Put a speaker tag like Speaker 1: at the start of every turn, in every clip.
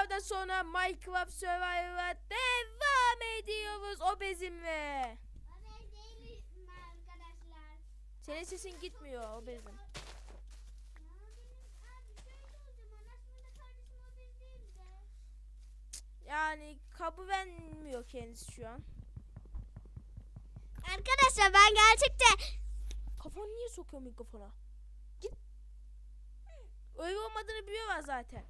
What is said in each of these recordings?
Speaker 1: videodan sonra Minecraft Survivor'a devam ediyoruz o bezimle.
Speaker 2: Haber değil mi arkadaşlar?
Speaker 1: Senin sesin gitmiyor o bezim.
Speaker 2: Ya benim abi şöyle o zaman aslında kardeşim o biz değil de.
Speaker 1: Yani kabı vermiyor kendisi şu an.
Speaker 2: Arkadaşlar ben gerçekten
Speaker 1: Kafanı niye sokuyor mikrofona? Git. Öyle olmadığını biliyorlar zaten.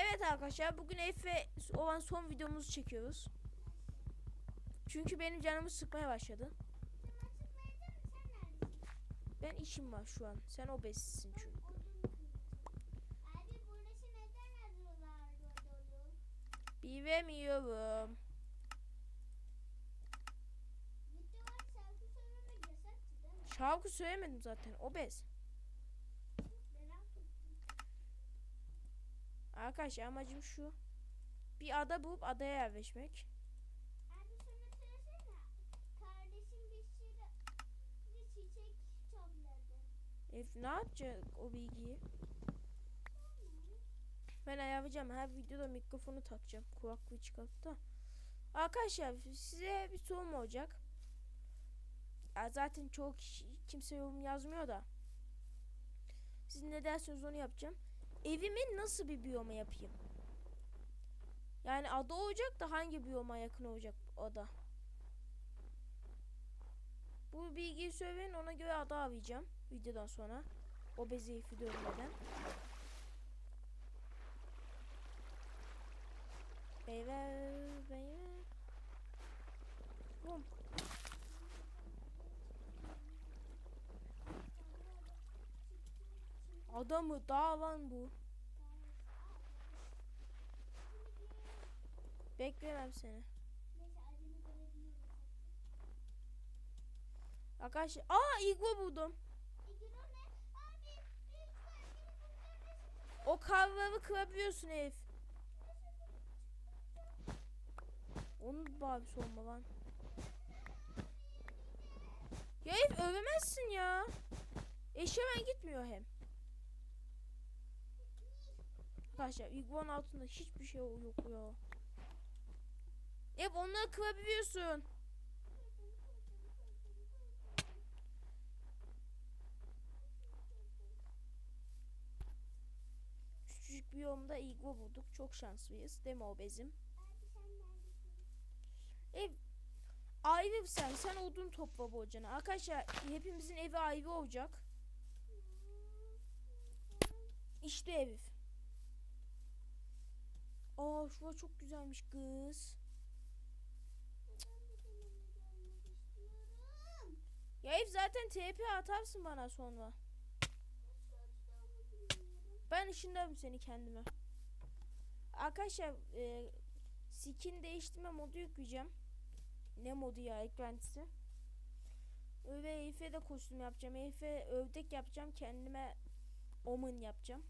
Speaker 1: Evet arkadaşlar bugün Efe olan son videomuzu çekiyoruz. Çünkü benim canımı sıkmaya başladı. Ben işim var şu an. Sen obezsin çünkü. Bilemiyorum.
Speaker 2: Şarkı
Speaker 1: söylemedim zaten. Obez. Arkadaşlar amacım şu. Bir ada bulup adaya yerleşmek.
Speaker 2: Abi şunu söylesene. Kardeşim bir sürü bir çiçek topladı.
Speaker 1: E, ne yapacak o bilgiyi? Ben ayarlayacağım. Her videoda mikrofonu takacağım. Kulaklığı çıkartıp da. Arkadaşlar size bir sorum olacak. Ya zaten çok kimse yorum yazmıyor da. Siz ne derseniz onu yapacağım. Evimi nasıl bir biyoma yapayım? Yani ada olacak da hangi biyoma yakın olacak ada? Bu bilgiyi söyleyin ona göre ada arayacağım videodan sonra. O bezeyi görmeden. Beyler, beyler. Bum. Adamı dağ lan bu. Beklemem seni. Arkadaşlar aa iglo buldum. O kavramı kırabiliyorsun herif. Onun babisi olma lan. Ya herif övemezsin ya. Eşemen gitmiyor hem. Arkadaşlar Igbo'nun altında hiçbir şey yok ya. Hep onları kırabiliyorsun. Küçücük bir yolda Igbo bulduk. Çok şanslıyız. Değil mi o
Speaker 2: neredesin?
Speaker 1: Ev ayrı sen. Sen odun topla bu ocağına. Arkadaşlar hepimizin evi ayrı olacak. İşte ev. Aa şurada çok güzelmiş kız. Ya ev zaten TP atarsın bana sonra. Ben ışınlarım seni kendime. Arkadaşlar e, skin değiştirme modu yükleyeceğim. Ne modu ya eklentisi. Ve de kostüm yapacağım. Elif'e ördek yapacağım. Kendime omen yapacağım.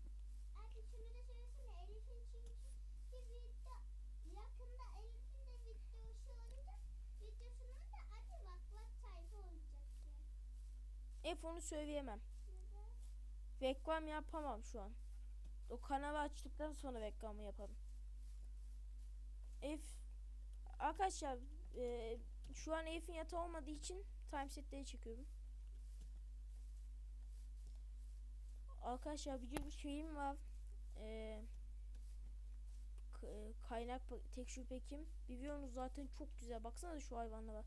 Speaker 2: Abi şunu da söylesene Elif'in çünkü bir video yakında Elif'in de videosu olacak. Videosunun da adı vak vak sayfa olacaktı.
Speaker 1: Elif onu söyleyemem. Reklam yapamam şu an. O kanalı açtıktan sonra reklamı yaparım. Elif arkadaşlar e, şu an Elif'in yatağı olmadığı için timesetleri çekiyorum. Arkadaşlar bir şeyim var. K- e, kaynak tek şüphekim. Biliyorsunuz zaten çok güzel. Baksana şu hayvanlara.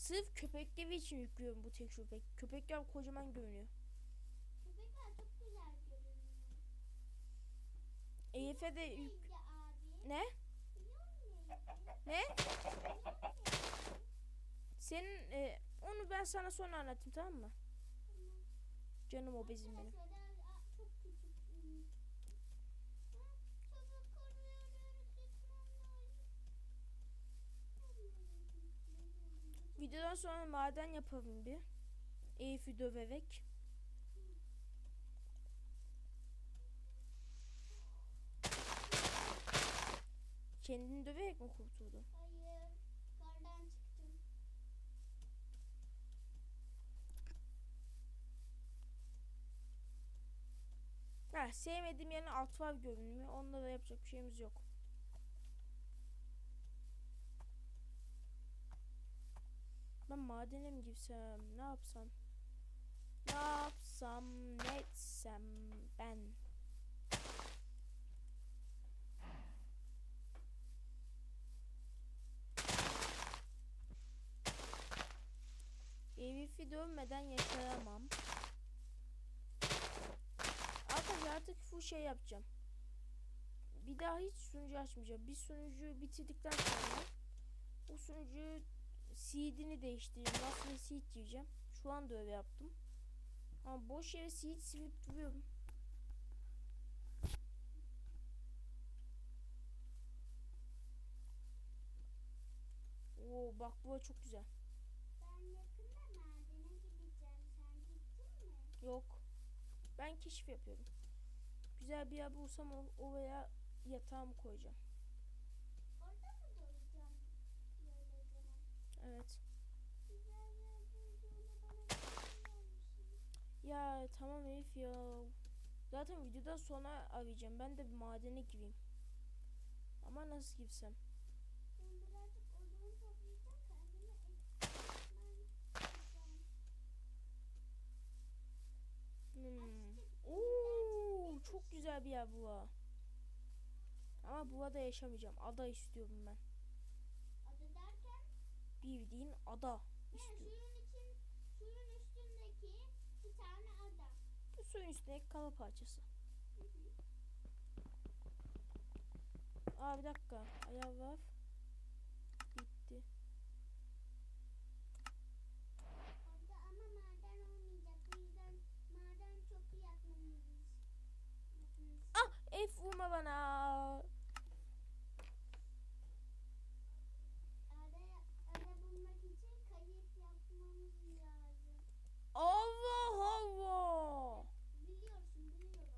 Speaker 1: Sırf köpekleri için yüklüyorum bu tek şüphe. Köpekler kocaman görünüyor.
Speaker 2: Köpekler çok güzel görünüyor.
Speaker 1: Elif'e de yük- ne? Ne? Senin e, onu ben sana sonra anlatayım tamam mı? Canım o bezim benim.
Speaker 2: Arkadaşlar, aa, çok küçük. Hmm. Ha, Çabuk koruyoruz. Gitmem lazım.
Speaker 1: Videodan sonra maden yapalım bir. Elif'i döverek. Kendini döverek mi kurtuldun?
Speaker 2: Hayır. Kardan çıktım.
Speaker 1: Ya sevmediğim yerin alt var görünümü. Onda da yapacak bir şeyimiz yok. Ben madene mi girsem? Ne yapsam? Ne yapsam? Ne etsem ben? Elif'i dövmeden yaşayamam. Arkadaşlar artık bu şey yapacağım. Bir daha hiç sunucu açmayacağım. Bir sunucu bitirdikten sonra o sunucu seed'ini değiştireceğim. Aslında seed diyeceğim. Şu anda öyle yaptım. Ama boş yere seed silip duruyorum. Oo bak bu çok güzel.
Speaker 2: Ben yakında madene gideceğim. Sen gittin mi?
Speaker 1: Yok. Ben keşif yapıyorum. Güzel bir yer bulsam o, oraya yatağımı koyacağım.
Speaker 2: Orada mı duracağım? Böyle zaman.
Speaker 1: Evet. Ya tamam Elif ya. Zaten videodan sonra arayacağım. Ben de bir madene gireyim. Ama nasıl girsem? Hmm. Oo, çok güzel bir yer bu. Ama burada yaşamayacağım. Ada istiyorum ben. Bildiğin ada
Speaker 2: he,
Speaker 1: istiyorum.
Speaker 2: suyun için suyun üstündeki bir tane ada.
Speaker 1: Bu suyun üstündeki kala parçası.
Speaker 2: Hı hı.
Speaker 1: Aa bir dakika. Ayağı var. Bitti.
Speaker 2: Orada ama maden olmayacak. Bu yüzden maden çok iyi yapmamız.
Speaker 1: Ah Elif vurma bana.
Speaker 2: Ada, ada bulmak için kayıp yapmamız lazım.
Speaker 1: Allah Allah.
Speaker 2: Biliyorsun biliyorum.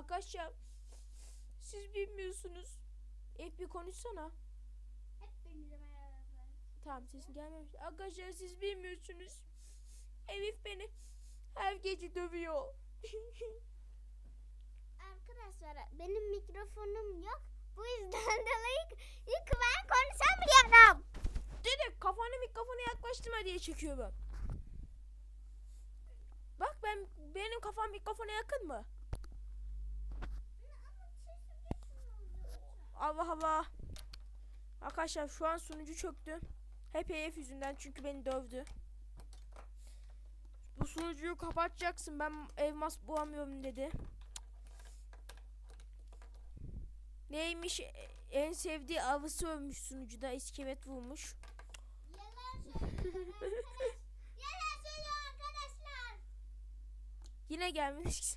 Speaker 1: Arkadaşlar siz bilmiyorsunuz. Elif bir konuşsana.
Speaker 2: Hepinize merhaba.
Speaker 1: Tamam sesin gelmemiş. Arkadaşlar siz bilmiyorsunuz. Elif beni her gece dövüyor.
Speaker 2: Arkadaşlar benim mikrofonum yok. Bu yüzden dolayı ilk ben konuşamıyorum.
Speaker 1: Dedi kafanı mikrofona yaklaştırma diye çekiyorum. Bak ben benim kafam mikrofona yakın mı? Allah Allah. Arkadaşlar şu an sunucu çöktü. Hep EF yüzünden çünkü beni dövdü. Bu sunucuyu kapatacaksın ben elmas bulamıyorum dedi. Neymiş en sevdiği avısı ölmüş sunucuda iskelet vurmuş.
Speaker 2: Yalan söylüyor arkadaş. Yalan söylüyor arkadaşlar.
Speaker 1: Yine gelmiş.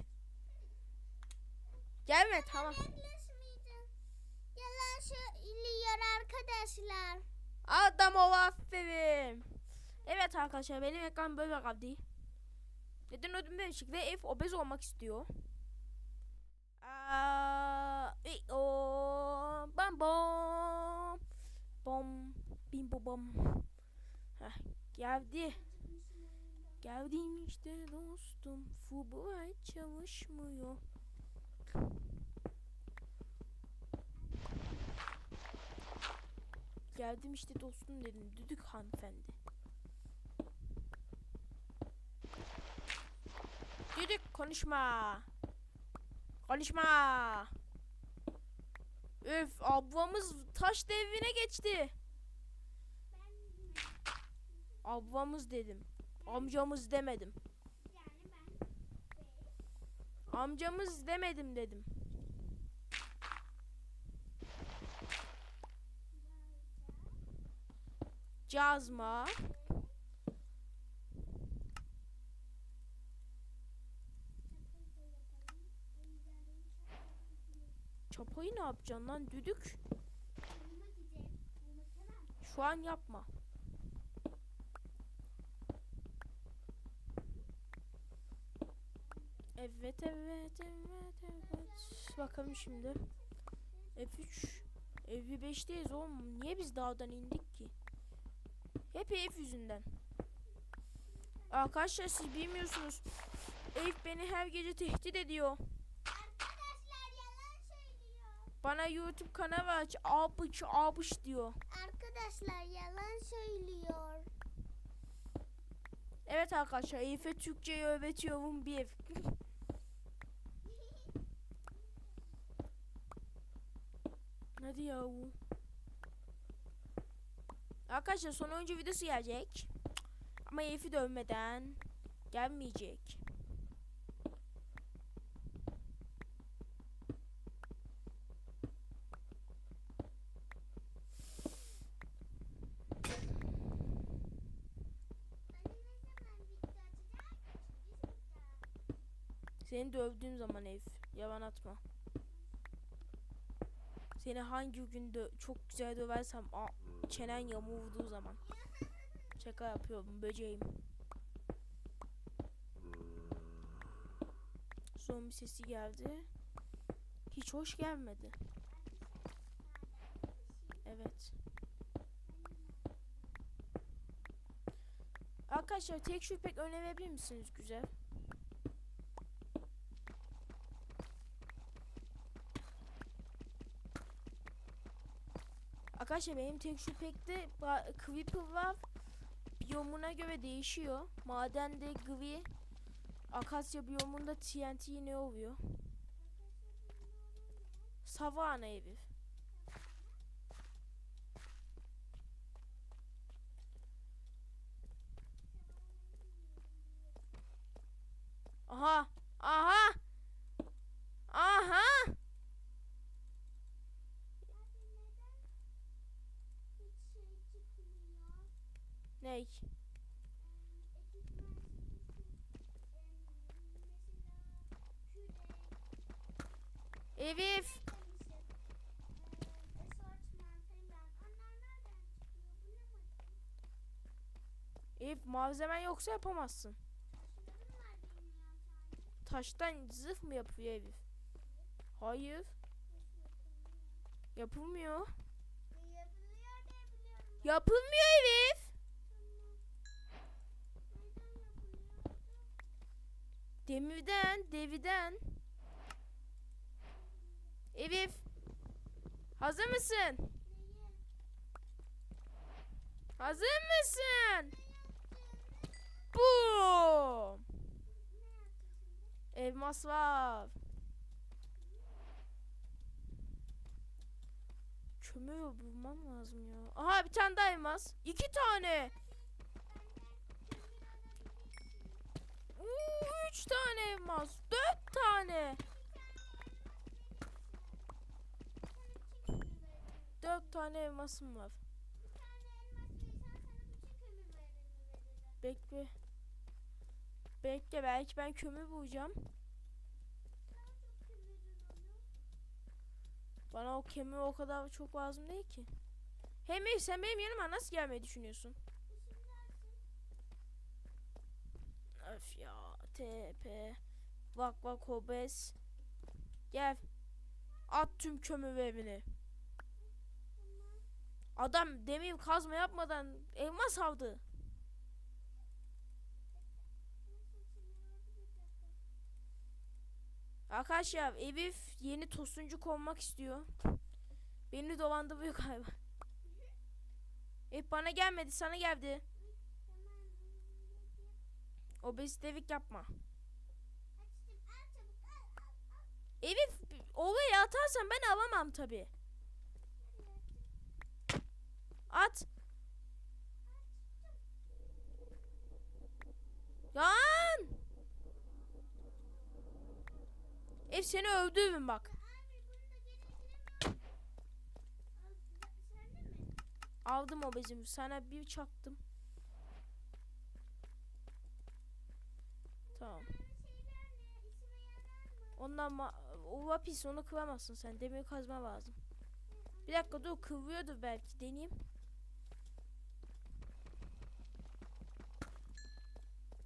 Speaker 1: Gelme tamam.
Speaker 2: Söylüyor arkadaşlar.
Speaker 1: Adam ol aferin. Evet arkadaşlar benim ekran böyle kaldı. Neden ödüm değişikliği ev obez olmak istiyor. Aa, o, bam bom. Bom, bim bo bom. Heh, geldi. Geldim işte dostum. Fulbright çalışmıyor. Geldim işte dostum dedim. Düdük hanımefendi. Düdük konuşma. Konuşma. Üf ablamız taş devrine geçti. Ablamız dedim. Amcamız demedim. Amcamız demedim dedim. Cazma. Çapayı ne yapacaksın lan düdük? Şu an yapma. Evet evet evet evet. Bakalım şimdi. F3 F5'teyiz oğlum. Niye biz dağdan indik ki? Hep F yüzünden. Arkadaşlar siz bilmiyorsunuz. Eyüp beni her gece tehdit ediyor.
Speaker 2: Arkadaşlar yalan söylüyor.
Speaker 1: Bana YouTube kanalı aç. Abıç abıç diyor.
Speaker 2: Arkadaşlar yalan söylüyor.
Speaker 1: Evet arkadaşlar Eyüp'e Türkçeyi öğretiyorum bir. Hadi yahu. Arkadaşlar son oyuncu videosu gelecek. Ama Eyüp'ü dövmeden gelmeyecek. Seni dövdüğüm zaman Eyüp. Yalan atma. Seni hangi gün çok güzel döversem çenen yamulduğu zaman. Şaka yapıyorum böceğim. Zombi sesi geldi. Hiç hoş gelmedi. Evet. Arkadaşlar tek şu pek misiniz güzel? Arkadaşlar benim tek şu pekte Creeper var. Biyomuna göre değişiyor. Madende gri, akasya biyomunda TNT ne oluyor? Savana evi.
Speaker 2: Çıkıyor? Bulamadım.
Speaker 1: Evif malzemen yoksa yapamazsın. Taştan zırh mı yapıyor Evif? Hayır. Yapılmıyor. Yapılmıyor Evif. Demirden, deviden. Evif. Hazır mısın? Hazır mısın? Boom. Elmas var. Kömür bulmam lazım ya. Aha bir tane daha elmas. İki tane. Oo, üç tane elmas. Dört tane. Dört tane elmasım var. Bekle. Bekle belki ben kömür bulacağım. Bana o kömür o kadar çok lazım değil ki. Hem sen benim yanıma nasıl gelmeyi düşünüyorsun? Öf ya TP Vak vak obez Gel At tüm kömürlerini
Speaker 2: Tamam.
Speaker 1: Adam demir kazma yapmadan elmas aldı. Arkadaşlar Elif yeni tosuncu konmak istiyor Beni dolandırıyor galiba Elif bana gelmedi sana geldi. Obezitevik yapma. Elif oraya atarsan ben alamam tabi At. Lan Elif seni öldürürüm bak? Aldım o bezimi sana bir çaktım Tamam? Ondan ma o vapis onu kıramazsın sen. Demir kazma lazım. Bir dakika dur kıvırıyordur belki. Deneyeyim.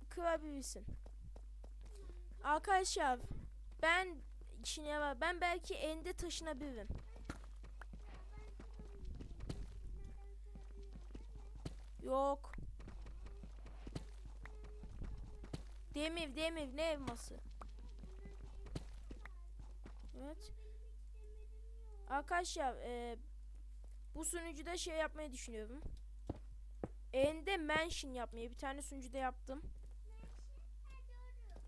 Speaker 1: Kırabilirsin Arkadaşlar ben içine var. Ben belki ende taşınabilirim. Yok Demir demir ne elması? Evet. Arkadaşlar e, bu sunucuda şey yapmayı düşünüyorum. Ende mansion yapmayı bir tane sunucuda yaptım.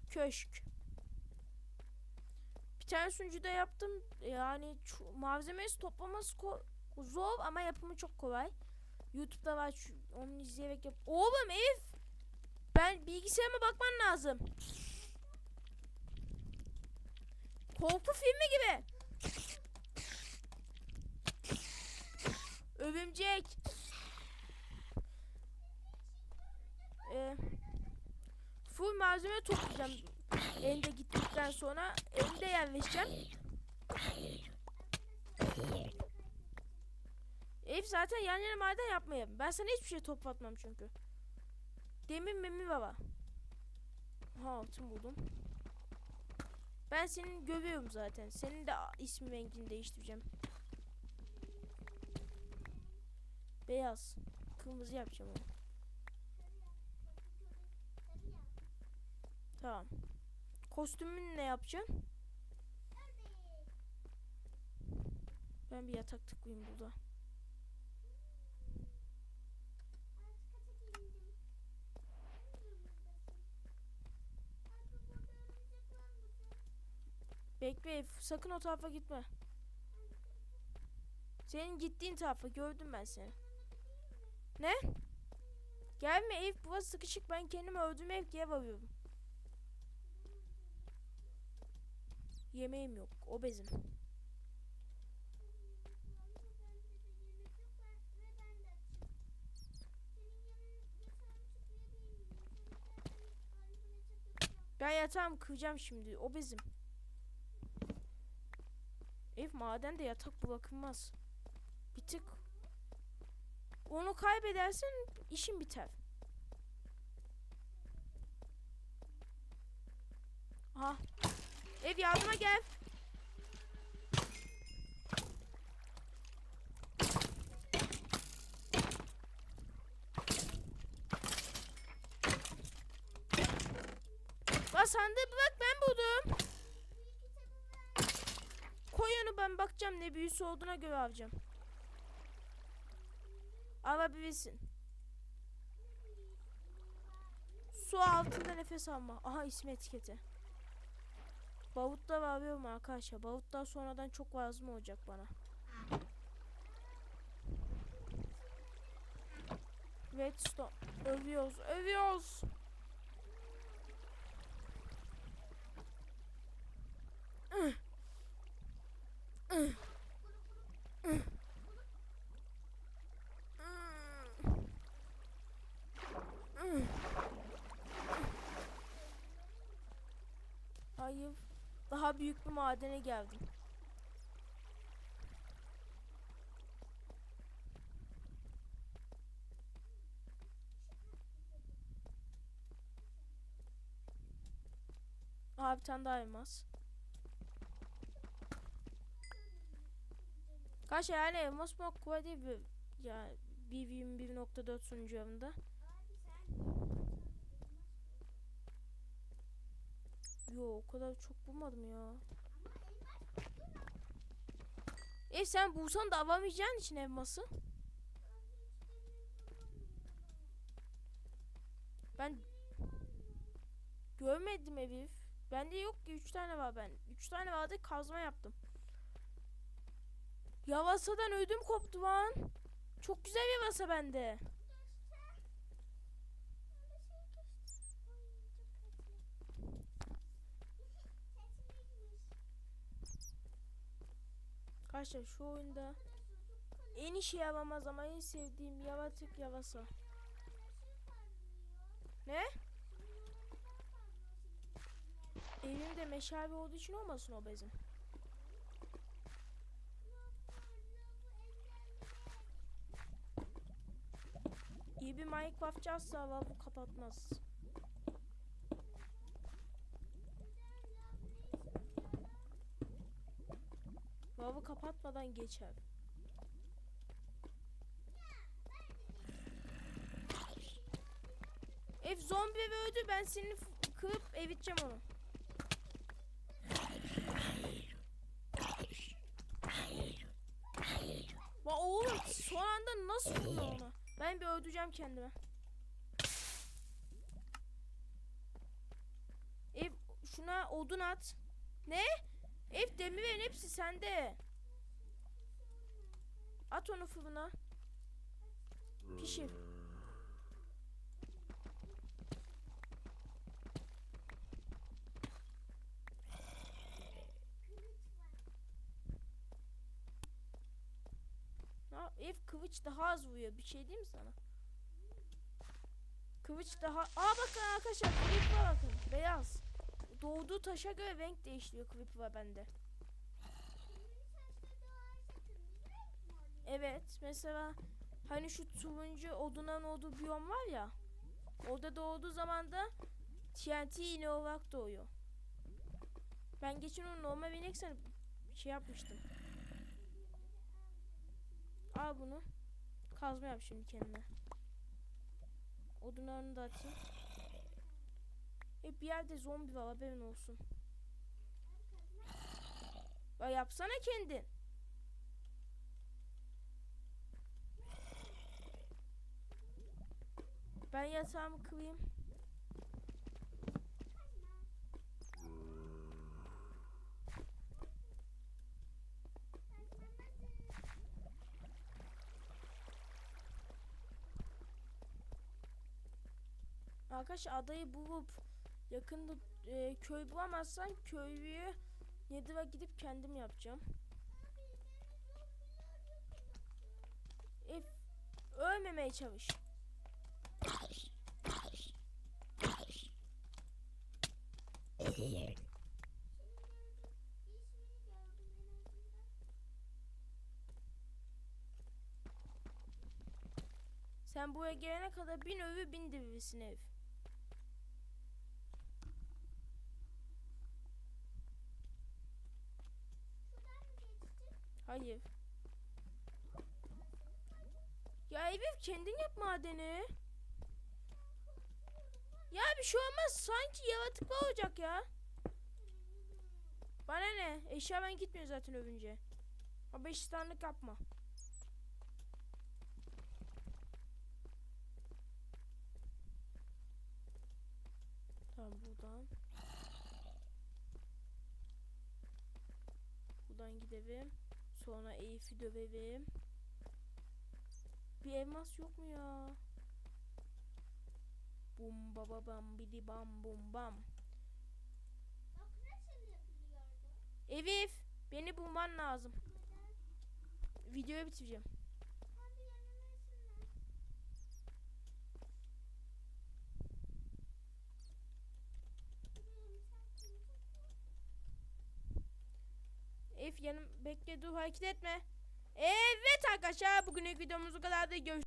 Speaker 1: Köşk. Bir tane sunucuda yaptım. Yani malzemesi toplaması zor ama yapımı çok kolay. YouTube'da var onu izleyerek yap. Oğlum Elif ben bilgisayarıma bakman lazım. Korku filmi gibi. Övümcek. Ee, full malzeme toplayacağım. Ende gittikten sonra ende yerleşeceğim. Elif zaten yan yana maden yapmayalım. Ben sana hiçbir şey toplatmam çünkü. Demir memir baba. Ha altın buldum. Ben seni görüyorum zaten. Senin de ismi rengini değiştireceğim. Beyaz. Kırmızı yapacağım onu. Tamam. Kostümünü ne yapacaksın? Ben bir yatak tıklayayım burada. Bekle sakın o tarafa gitme. Senin gittiğin tarafa gördüm ben seni. Ne? Gelme Elif burası sıkışık ben kendimi öldürme ev diye varıyorum. Yemeğim yok obezim. Ben yatağımı kıracağım şimdi obezim. Ev maden de yatak bırakılmaz. Bir tık. Onu kaybedersen işin biter. Aha. Ev yardıma gel. Bak sandığı bırak ben buldum. Koy onu ben bakacağım ne büyüsü olduğuna göre alacağım. Alabilirsin. Su altında nefes alma. Aha ismi etiketi. Bavutlar arıyorum arkadaşlar. Bavutlar sonradan çok lazım olacak bana. Redstone. Övüyoruz. Övüyoruz. Hayır. Daha büyük bir madene geldim. Aha bir tane daha elmas. Kaç yani kuvvet değil bir ya 1.21.4 sunucu yanında. Yo o kadar çok bulmadım ya. Ev sen bulsan da alamayacağın için elması. Ben görmedim evi. Bende yok ki 3 tane var ben. 3 tane vardı kazma yaptım. Yavasadan ödüm koptu lan. Çok güzel yavasa bende. Arkadaşlar şu oyunda en işe yaramaz ama en sevdiğim yaratık yavasa. Ne? Evimde meşale olduğu için olmasın o bezim. İyi bir Minecraftçı asla lavabo kapatmaz. Lavabo kapatmadan geçer. Ev zombi öldü ben senin f- kırıp eviteceğim onu. Va oğlum son anda nasıl vuruyor ona? Ben bir öldüreceğim kendime. Ev şuna odun at. Ne? Ev demirin hepsi sende. At onu fırına. Pişir. Ev kılıç daha az vuruyor. Bir şey diyeyim mi sana? Kılıç daha... Aa bakın arkadaşlar Creeper'a bakın. Beyaz. Doğduğu taşa göre renk değiştiriyor Creeper'a bende. Evet mesela hani şu turuncu odunan olduğu biyom var ya. Orada doğduğu zaman da TNT iğne olarak doğuyor. Ben geçen onu normal ineksen şey yapmıştım. Al bunu. Kazma yap şimdi kendine. Odunlarını da atayım. E bir yerde zombi var haberin olsun. Ya yapsana kendin. Ben yatağımı kırayım. Arkadaşlar adayı bulup yakında e, köy bulamazsan köylüyü Nedir'a gidip kendim yapacağım. E, ölmemeye çalış. Sen buraya gelene kadar bin övü bin divisin ev. Hayır. Ya Evif kendin yap madeni. Ya bir şey olmaz. Sanki yaratıklar olacak ya. Bana ne? Eşya ben gitmiyor zaten övünce. O beş standlık yapma. Tamam buradan. Buradan gidelim. Sonra Elif'i dövelim. Bir elmas yok mu ya? Bum baba bam bidi bam bum bam. Elif beni bulman lazım. Videoyu bitireceğim. Elif yanım bekle dur hareket etme. Evet arkadaşlar bugünlük videomuz bu kadar da görüşürüz.